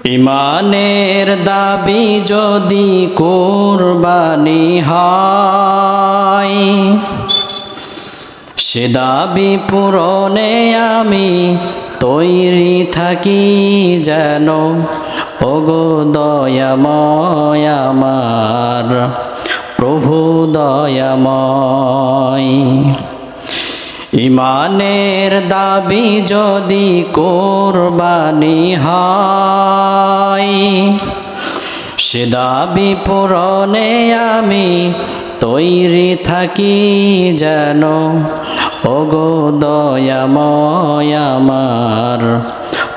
ইমানের দাবি যদি কোরবানি হয়, সে দাবি পূরণে আমি তৈরি থাকি যেন, ওগো দয়াময় আমার, প্রভু দয়াময়। ইমানের দাবি যদি কোরবানি হয়, সে দাবি পূরণে আমি তৈরি থাকি যেন, ওগো দয়াময় আমার,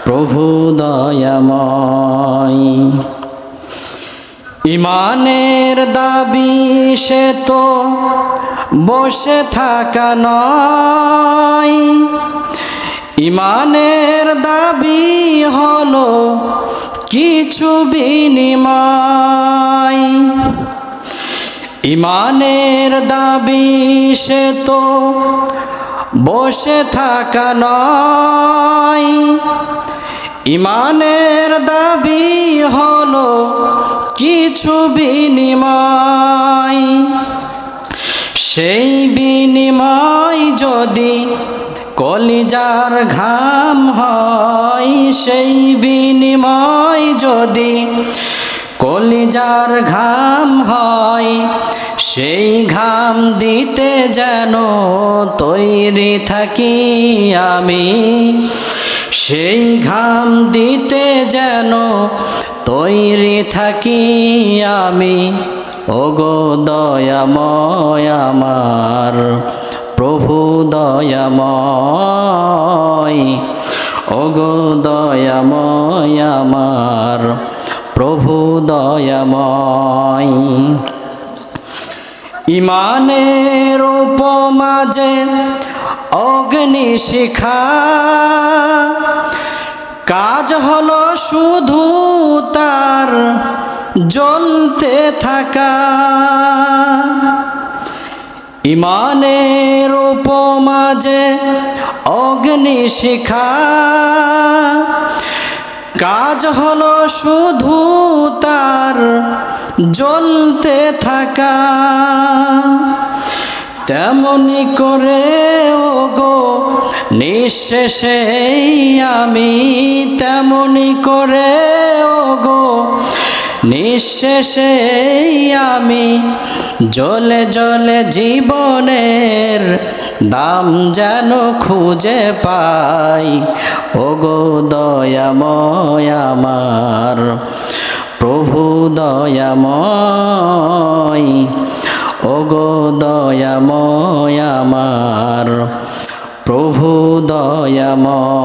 প্রভু দয়াময়। ইমানের দাবি সে তো বসে থাকা নয়। ইমানের দাবি হলো কিছু বিনিময়। ইমানের দাবি সে তো বসে থাকা নয়। ইমানের দাবি হলো কিছু বিনিময়। সেই বিনিময় যদি কলিজার ঘাম হয়, সেই বিনিময় যদি কলিজার ঘাম হয়, সেই ঘাম দিতে যেন তৈরি থাকি আমি। সেই ঘাম দিতে যেন তৈরি থাকি আমি। ওগো দয়াময় আমার, প্রভু দয়াময়। ওগো দয়াময় আমার, প্রভু দয়াময়। ইমানের উপমাজে অগ্নি শিখা, কাজ হলো শুধু তার জ্বলতে থাকা। ইমানের উপমাজে অগ্নি শিখা। কাজ হলো শুধু তার জ্বলতে থাকা। তেমনি করে ও গো নিঃশেষে আমি তেমনি করে নিঃশেষে আমি জলে জলে জীবনের দাম যেন খুঁজে পাই। ও গো দয়াময় আমার, প্রভু দয়াময় ও গো দয়াময় আমার, প্রভু দয়াময়।